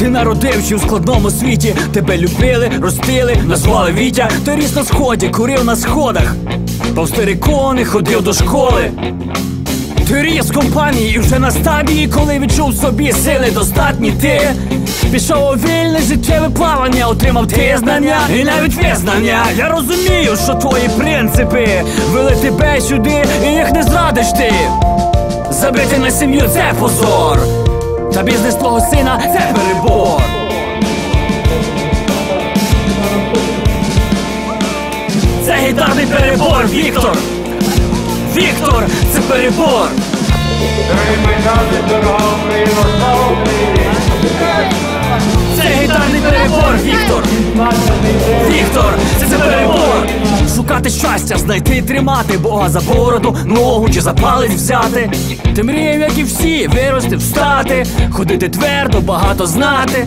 Ти народився у складному світі, тебе любили, ростили, назвали Вітя. Ти ріс на сході, курив на сходах, повстерикони ходив до школи. Ти ріс компанії вже на стадії, коли відчув собі сили достатні ти. Пішов у вільне життєве плавання, отримав ти знання і навіть визнання. Я розумію, що твої принципи вели тебе сюди, і їх не зрадиш ти. Забити на сім'ю це позор, та бізнес твого сина це перебор Це гітарний перебор, Віктор! Віктор, це перебор! Дорогі майдани, дорога Шукати щастя, знайти і тримати Бога за бороду, ногу чи за палець взяти. Ти мріяв, як і всі, вирости, встати, ходити твердо, багато знати.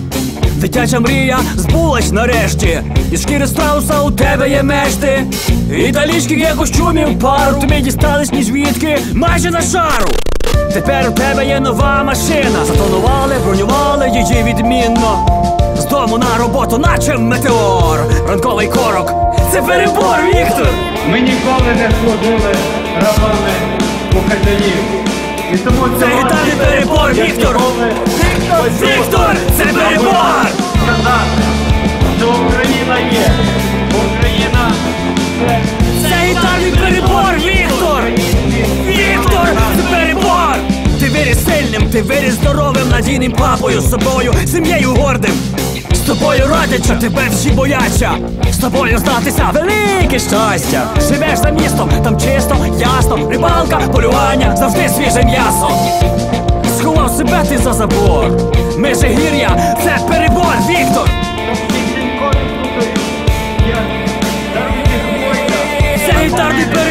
Дитяча мрія збулась нарешті, і шкіри страуса у тебе є мешти. І талічки є костюмів пару, тобі дістались ні звідки, майже на шару. Тепер у тебе є нова машина. Затонували, бронювали її відмінно. З дому на роботу, наче метеор. Ранковий корок. Це перебор, Віктор! Ми ніколи не служили рабами мухатарів. І тому Це гітарний перебор, Віктор! Віктор! Це перебор! сказати, що Україна є. Україна це Це гітарний перебор, Віктор! Віктор! Це перебор! Ти виріс сильним, ти виріс здоровим, надійним папою, собою, сім'єю гордим. Тобою родича, тебе всі бояться. З тобою здатися велике щастя. Живеш за містом, там чисто, ясно, рибалка, полювання, завжди свіже м'ясо. Сховав себе ти за забор. Межигір'я, це перебор, Віктор! Це гітарний перебор,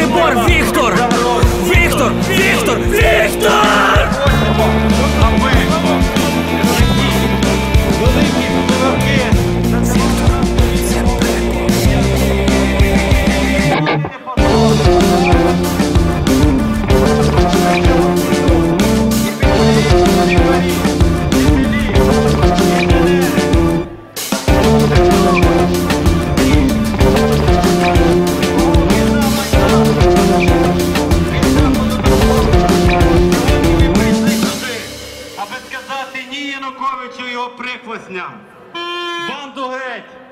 його прихвосням. Банду геть!